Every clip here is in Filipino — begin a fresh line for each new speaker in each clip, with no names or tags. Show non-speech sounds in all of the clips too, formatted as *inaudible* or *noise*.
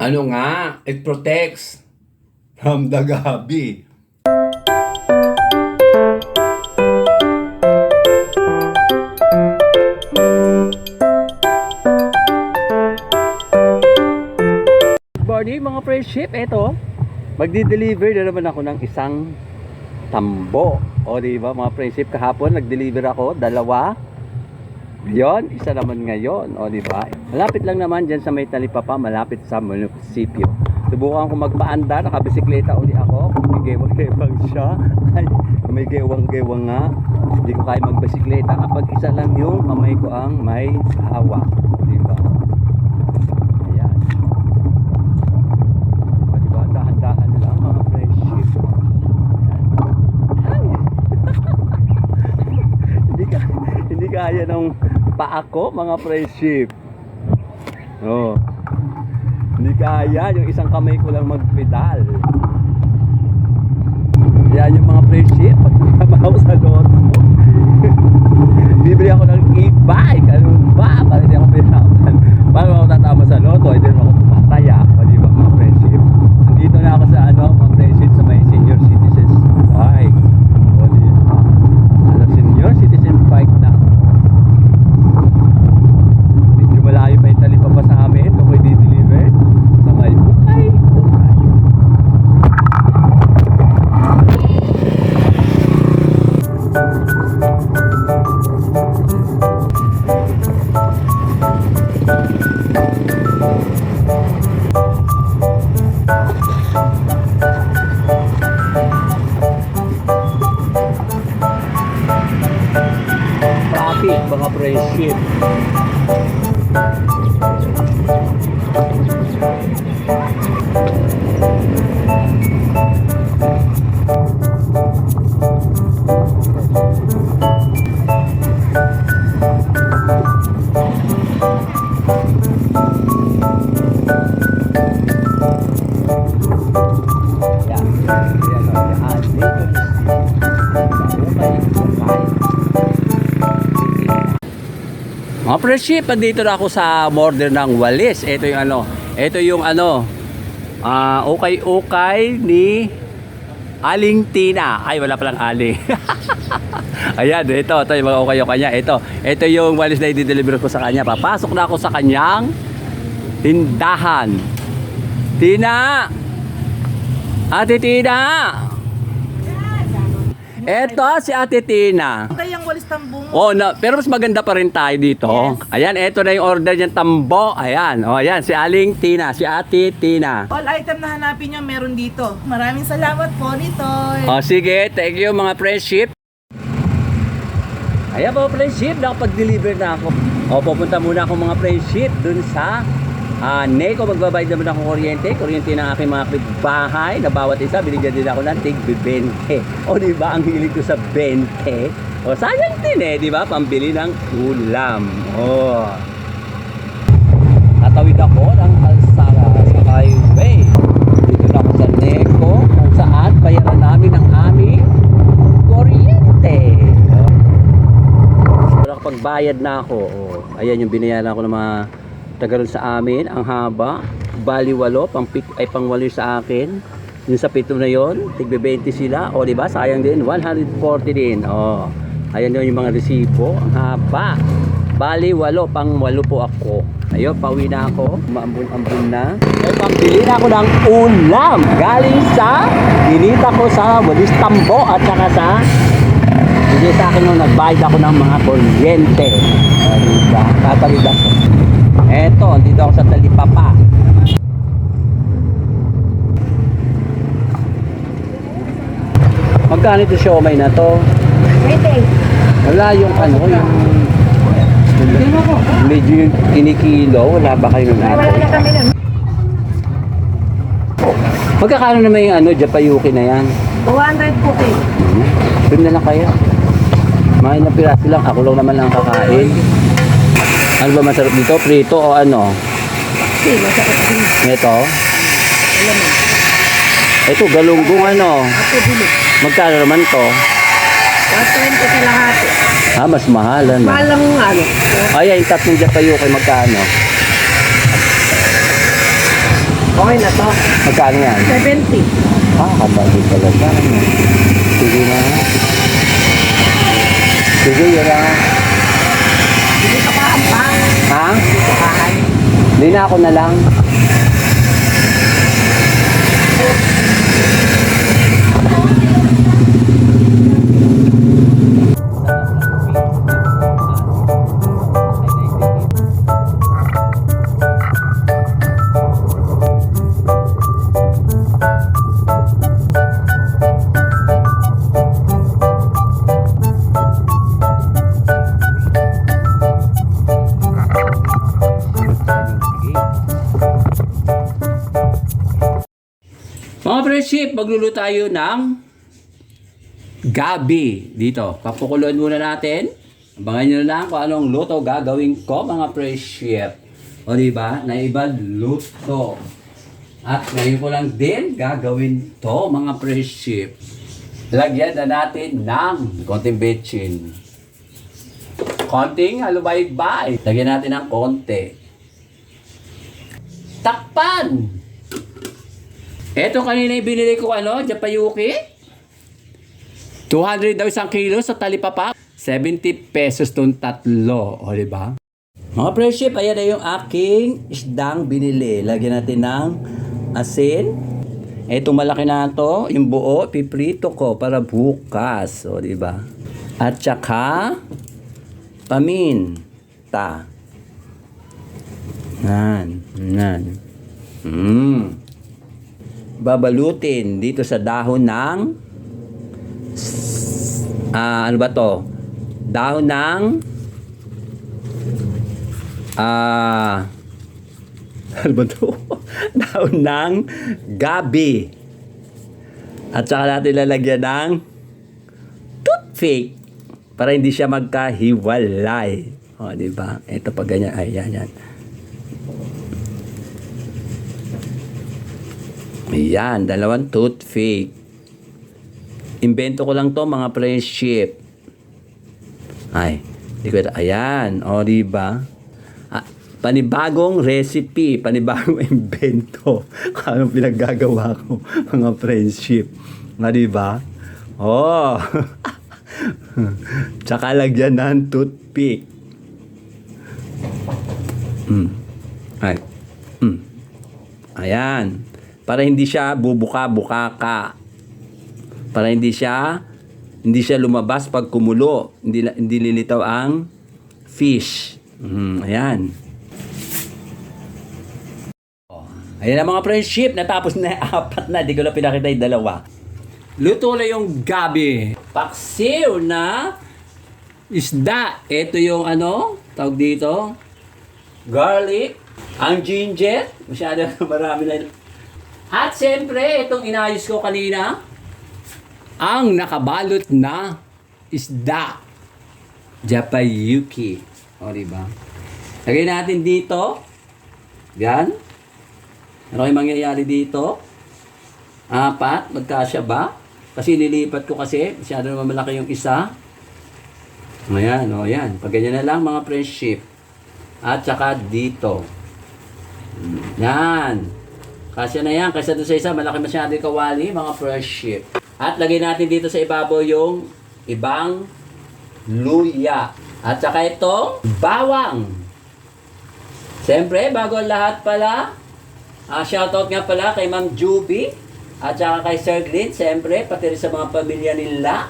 Ano nga? It protects from the gabi.
Morning mga friendship. Ito, magdi-deliver na naman ako ng isang tambo. O di ba mga friendship, kahapon nag-deliver ako, dalawa. Ngayon, isa naman ngayon. O di ba? Malapit lang naman dyan sa may talipapa, malapit sa munisipyo. Subukan ko magpaanda, nakabisikleta uli ako. May gewang-gewang siya. *laughs* Ay, may gewang-gewang nga. Hindi ko kaya magbisikleta kapag isa lang yung kamay ko ang may hawak. O di ba? Ayan. O, diba? Dahan-dahan lang mga friendship. Ayan. Ay! hindi ka hindi kaya ng paa ko mga friendship. Oh. Hindi kaya yung isang kamay ko lang magpedal. Yan yung mga friendship. Pag ako *laughs* sa loto. Bibili ako ng e-bike. Ano ba? Para hindi ako pinahaman. Paano ako tatama sa loto? Hindi ako pumataya. O di ba mga friendship? Nandito na ako sa ano, mga friendship sa may senior citizens mga Mga friendship, andito na ako sa border ng Walis. Ito yung ano, ito yung ano, ah, ukay-ukay ni Aling Tina. Ay, wala palang Ali. *laughs* Ayan, ito, ito yung mga ukay-ukay niya. Ito, ito yung walis na i-deliver ko sa kanya. Papasok na ako sa kanyang tindahan. Tina! Ate Tina! Ito si Ate Tina.
Tambong.
Oh, na, pero mas maganda pa rin tayo dito. Ayan, eto na yung order niyang tambo. Ayan, oh, ayan, si Aling Tina, si Ate Tina.
All item na hanapin nyo meron dito. Maraming salamat po nito.
Oh, sige, thank you mga friendship. Ayan po, friendship, nakapag-deliver na ako. O, pupunta muna ako mga friendship dun sa ah Neko. Magbabayad naman ako kuryente. Kuryente ng aking mga bahay na bawat isa, binigyan din ako ng tig 20. O, di ba, ang hilig ko sa 20. O, sayang din eh, di ba? Pambili ng ulam. O. Tatawid ako ng Alsara sa highway. Dito na ako sa Neko kung saan bayaran namin ang aming kuryente. Nakapagbayad na ako. Oh, ayan yung binayaran ko ng mga taga ron sa amin. Ang haba. Bali walo. Pang, ay pang sa akin. Yung sa pito na yon, tigbe 20 sila. O, di ba? Sayang din. 140 din. O. Ayan yun yung mga resibo. Ang haba. Bali walo. Pang walo po ako. Ayun, pauwi na ako. Maambun-ambun na. Ay, pambili na ako ng ulam. Galing sa binita ko sa Walis Tambo at saka sa hindi sa akin nung nagbayad ako ng mga kuryente. Diba? Tatawid ako. Eto, dito ako sa Talipapa. Magkano ito siomay na to? Wala yung ano, yung medyo yung kinikilo. Wala ba kayo ng natin? Magkakano naman yung ano, Japayuki na yan?
200 po kayo.
Doon na lang kaya. Mga ilang piraso lang. Ako lang naman lang kakain. Ano ba masarap dito? Prito o ano?
Okay, masakit din.
Ito?
Alam mo.
Ito, galunggong ano?
Ako bilo.
Magkano naman to?
120 sa lahat.
Ah, mas mahal ano?
Mahal lang ano.
Ay, ay, tatlong Japayuki magkano?
Okay na to.
Magkano yan?
70.
Ah, kabagi talaga. Sige na. Sige, yun na.
Hindi ka pa ang pa.
Ha?
Kahan.
Hindi na ako na lang. Magluluto tayo ng gabi dito. Papukuluan muna natin. Abangan nyo lang kung anong luto gagawin ko mga friendship. O diba? Na iba luto. At ngayon ko lang din gagawin to mga friendship. Lagyan na natin ng konting betchin. Konting halubay-bay. Lagyan natin ng konti. Takpan! Eto kanina yung binili ko ano, Japayuki. 200 daw isang kilo sa talipapa. 70 pesos tong tatlo. O, di ba? Mga friendship, ayan na yung aking isdang binili. Lagyan natin ng asin. Etong malaki na to, yung buo, piprito ko para bukas. O, di ba? At saka, paminta. Nan, nan. Mmm babalutin dito sa dahon ng ah ano ba to? Dahon ng ah *laughs* ano ba to? *laughs* dahon ng gabi. At saka natin lalagyan ng toothpick para hindi siya magkahiwalay. O, di ba? Ito pa ganyan. Ay, yan, Ayan, dalawang toothpick. Invento ko lang to mga friendship. Ay, di ko ito. Ayan, o diba? Ah, panibagong recipe, panibagong *laughs* invento. Anong pinaggagawa ko, mga friendship. Nga diba? Oh! *laughs* Tsaka lagyan ng toothpick. Mm. Ay. Mm. Ayan para hindi siya bubuka-buka ka. Para hindi siya hindi siya lumabas pag kumulo. Hindi hindi lilitaw ang fish. Mm, ayan. Oh, Ayan na mga friendship, natapos na *laughs* apat na, di ko na pinakita yung dalawa. Luto na yung gabi. Paksiw na isda. Ito yung ano, tawag dito, garlic, ang ginger, masyado *laughs* marami na at siyempre, itong inayos ko kanina, ang nakabalot na isda. Japayuki. O, diba? Lagay natin dito. Yan. Ano yung mangyayari dito? Apat. Magkasya ba? Kasi nilipat ko kasi. Masyado naman malaki yung isa. Ayan, o yan. Pag ganyan na lang mga friendship. At saka dito. Yan. Kasya na yan. Kaysa doon sa isa, malaki masyado yung kawali, mga fresh ship. At lagay natin dito sa ibabaw yung ibang luya. At saka itong bawang. Siyempre, bago lahat pala, uh, shoutout nga pala kay Ma'am Juby at saka kay Sir Glenn, siyempre, pati rin sa mga pamilya nila,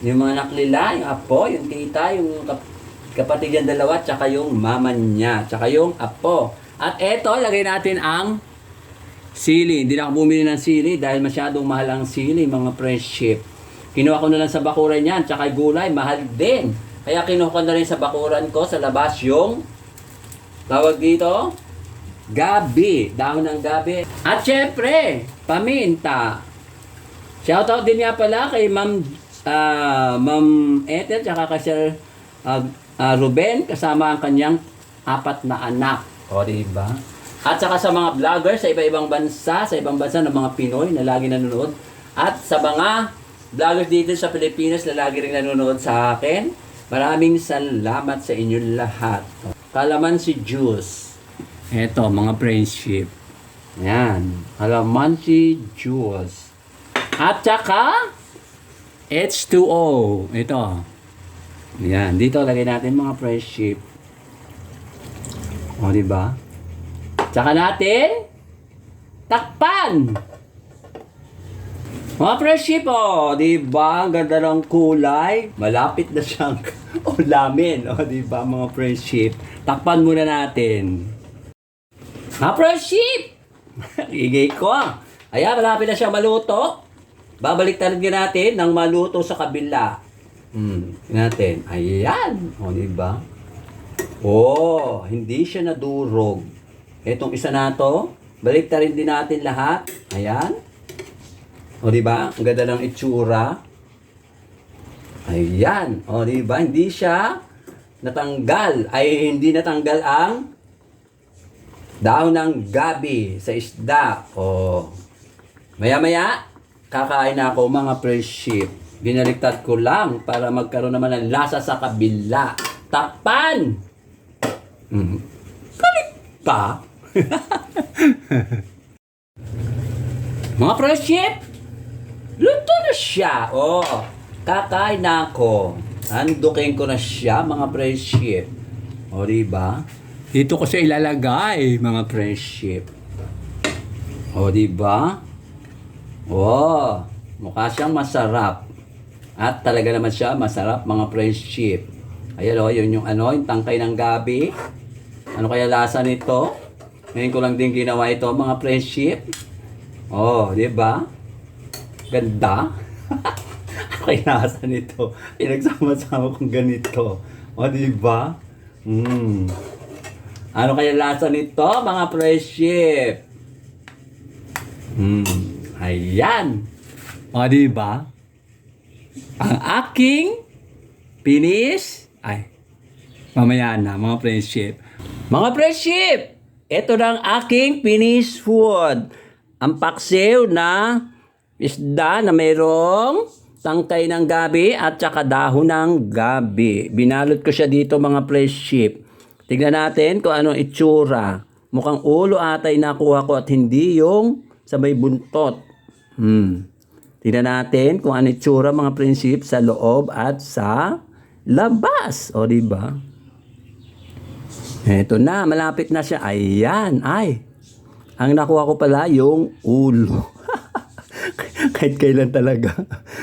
yung mga anak nila, yung apo, yung tita, yung kap- kapatid niya dalawa, at saka yung mama niya, at saka yung apo. At eto, lagay natin ang Sili, hindi na ako bumili ng sili dahil masyadong mahal ang sili, mga friendship. Kinuha ko na lang sa bakuran yan, tsaka gulay, mahal din. Kaya kinuha ko na rin sa bakuran ko sa labas yung tawag dito, gabi, dahon ng gabi. At syempre, paminta. Shoutout din nga pala kay Ma'am ah, Ma'am Ethel, tsaka kay Sir ah, ah, Ruben, kasama ang kanyang apat na anak. O, diba? At saka sa mga vlogger sa iba-ibang bansa, sa ibang bansa ng mga Pinoy na lagi nanonood. At sa mga vloggers dito sa Pilipinas na lagi rin nanonood sa akin. Maraming salamat sa inyo lahat. Kalaman si Juice. Eto, mga friendship. Yan. Calamansi juice. At saka, H2O. Ito. Yan. Dito lagay natin mga fresh chip. O, di ba? Tsaka natin, takpan. Mga fresh chip, oh. Di ba? Ang ganda ng kulay. Malapit na siyang *laughs* ulamin. O, di ba? Mga fresh chip. Takpan muna natin. Mga fresh chip! *laughs* Igay ko. Ayan, malapit na siyang maluto. Babalik talaga natin ng maluto sa kabila. Hmm, natin. Ayan. O, di ba? Oh, hindi siya nadurog. Etong isa na to, balik rin din natin lahat. Ayan. O, di ba? Ang ganda ng itsura. Ayan. O, di ba? Hindi siya natanggal. Ay, hindi natanggal ang daon ng gabi sa isda. O, maya-maya, kakain na ako mga fresh sheep. Binaliktad ko lang para magkaroon naman ng lasa sa kabila. Takpan! Mm. Balik pa? *laughs* mga sheep, luto na siya. Oh, kakain na ako. Handukin ko na siya, mga fresh sheep. O, diba? Dito ko siya ilalagay, mga fresh sheep. O, diba? Oh, mukha siyang masarap. At talaga naman siya masarap, mga fresh sheep. Ayan o, yun yung ano, yung tangkay ng gabi. Ano kaya lasa nito? Ngayon ko lang din ginawa ito, mga fresh sheep. Oh, di ba? Ganda. *laughs* kaya lasa nito? Pinagsama-sama kong ganito. O, di ba? Mm. Ano kaya lasa nito, mga fresh sheep? Mm. Ayan. O, di ba? Ang aking finish, ay, mamaya na, mga friendship. Mga friendship, ito na ang aking finish food. Ang paksiw na isda na mayroong tangkay ng gabi at saka dahon ng gabi. Binalot ko siya dito mga friendship. Tignan natin kung anong itsura. Mukhang ulo atay nakuha ko at hindi yung sa may buntot. Hmm. Tingnan natin kung ano itsura mga prinsip sa loob at sa labas. O, di ba? Eto na, malapit na siya. Ayan, ay. Ang nakuha ko pala yung ulo. *laughs* Kahit kailan talaga.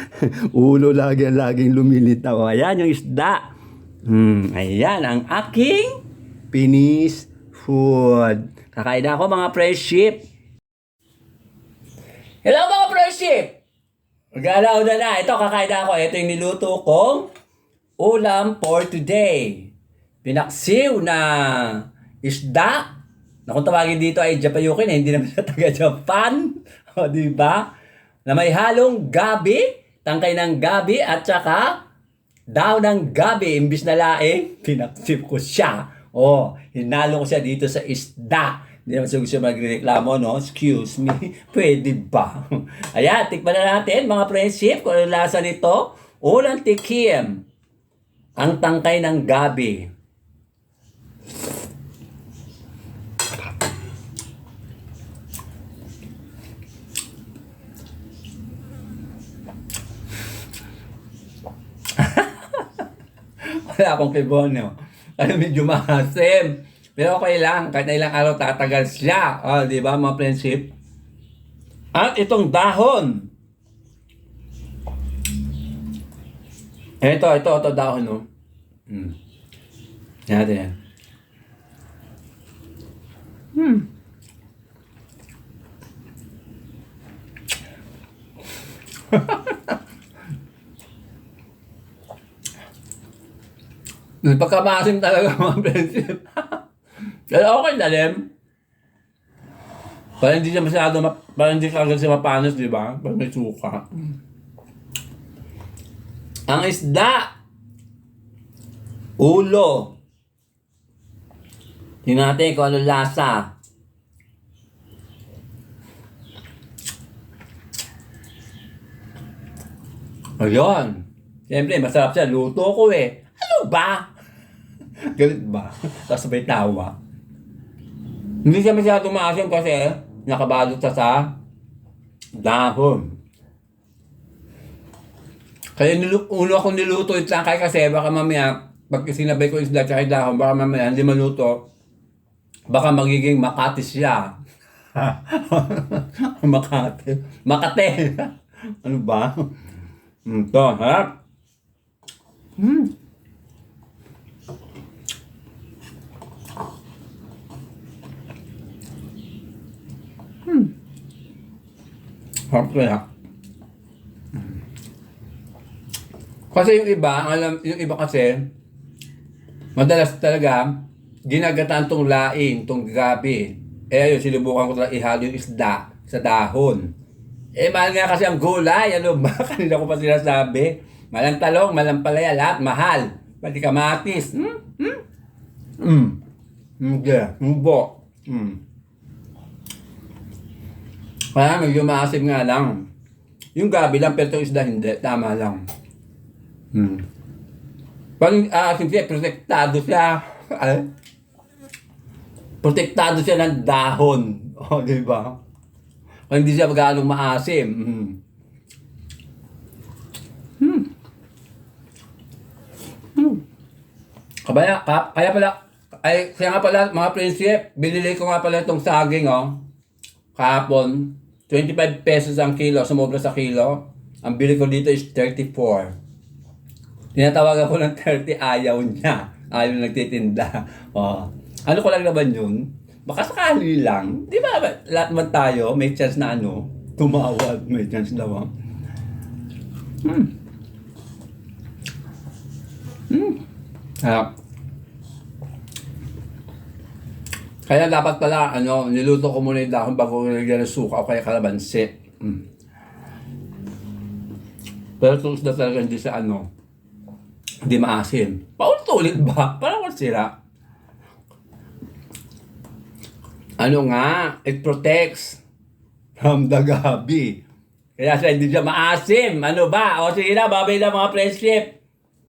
*laughs* ulo lagi ang laging lumilitaw. Ayan yung isda. Hmm, ayan ang aking finish food. Kakain ako mga fresh sheep. Hello mga fresh sheep! Magalaw na na. Ito, kakain ako. Ito yung niluto kong ulam for today. Pinaksiw na isda. Na kung tawagin dito ay Japayukin, eh, hindi naman siya *laughs* taga-Japan. O, di ba? Na may halong gabi, tangkay ng gabi, at saka daw ng gabi, imbis na laing, pinaksiw ko siya. O, hinalo ko siya dito sa isda. Hindi naman siya gusto magreklamo, no? Excuse me. *laughs* Pwede ba? *laughs* Ayan, tikman na natin, mga friendship, kung ano lasa nito. Ulang tikim. Ang tangkay ng gabi. Wala akong kibono. Ano medyo maasim. Pero okay lang, kahit na ilang araw tatagal siya. Ah, di ba mga friendship? At itong dahon. Ito, ito, ito dahon, no? Hmm. Yan natin yan. Hmm. *laughs* Pagkamasim talaga mga friendship. *laughs* Pero okay na rin. Para hindi siya masyado, ma- para hindi ka agad siya mapanos, di ba? Pag may suka. Ang isda. Ulo. Tingnan natin kung ano lasa. Ayun. Siyempre, masarap siya. Luto ko eh. Ano ba? Galit ba? Tapos sabay tawa. Hindi siya masyado maasim kasi nakabalot siya sa dahon. Kaya nilu- uno ako niluto ito lang kay kasi baka mamaya pag sinabay ko isda tsaka dahon baka mamaya hindi maluto baka magiging makatis siya. *laughs* Makate. Makate. ano ba? Mm, to, harap. Hmm. Hmm. Harap kaya. Kasi yung iba, alam, yung iba kasi, madalas talaga, ginagataan tong laing, tong gabi. Eh ayun, sinubukan ko talaga ihalo yung isda sa dahon. Eh mahal nga kasi ang gulay, ano ba? *laughs* Kanina ko pa sinasabi. Malang talong, malang palaya, lahat mahal. Pati kamatis. Hmm? Hmm? Hmm. Hindi. Mubo. Hmm. Kaya medyo maasim nga lang. Yung gabi lang, pero itong isda hindi. Tama lang. Hmm. Pag aasim siya, protektado siya. *laughs* Ay? Protektado siya ng dahon. O, *laughs* oh, di ba? Kaya hindi siya gaano maasim. Hmm. Hmm. Hmm. Kabaya, ka, kaya pala, ay, kaya nga pala, mga prinsip, binili ko nga pala itong saging, oh. Kahapon, 25 pesos ang kilo, sumobra sa kilo. Ang bili ko dito is 34. Tinatawagan ko ng 30, ayaw niya. Ayaw na nagtitinda. *laughs* Oh. Ano ko lang naman yun? Baka sakali lang. Di ba, lahat man tayo, may chance na ano, tumawag, may chance daw. Hmm. Hmm. Ah. Kaya dapat pala, ano, niluto ko muna yung dahon bago nilagyan ng suka o kaya kalabansi. Mm. Pero kung isda talaga hindi sa ano, hindi maasim. Paulit-ulit ba? *laughs* Parang sira. Ano nga, it protects from the gabi. Kaya siya hindi siya maasim. Ano ba? O sige na, babay na mga friendship.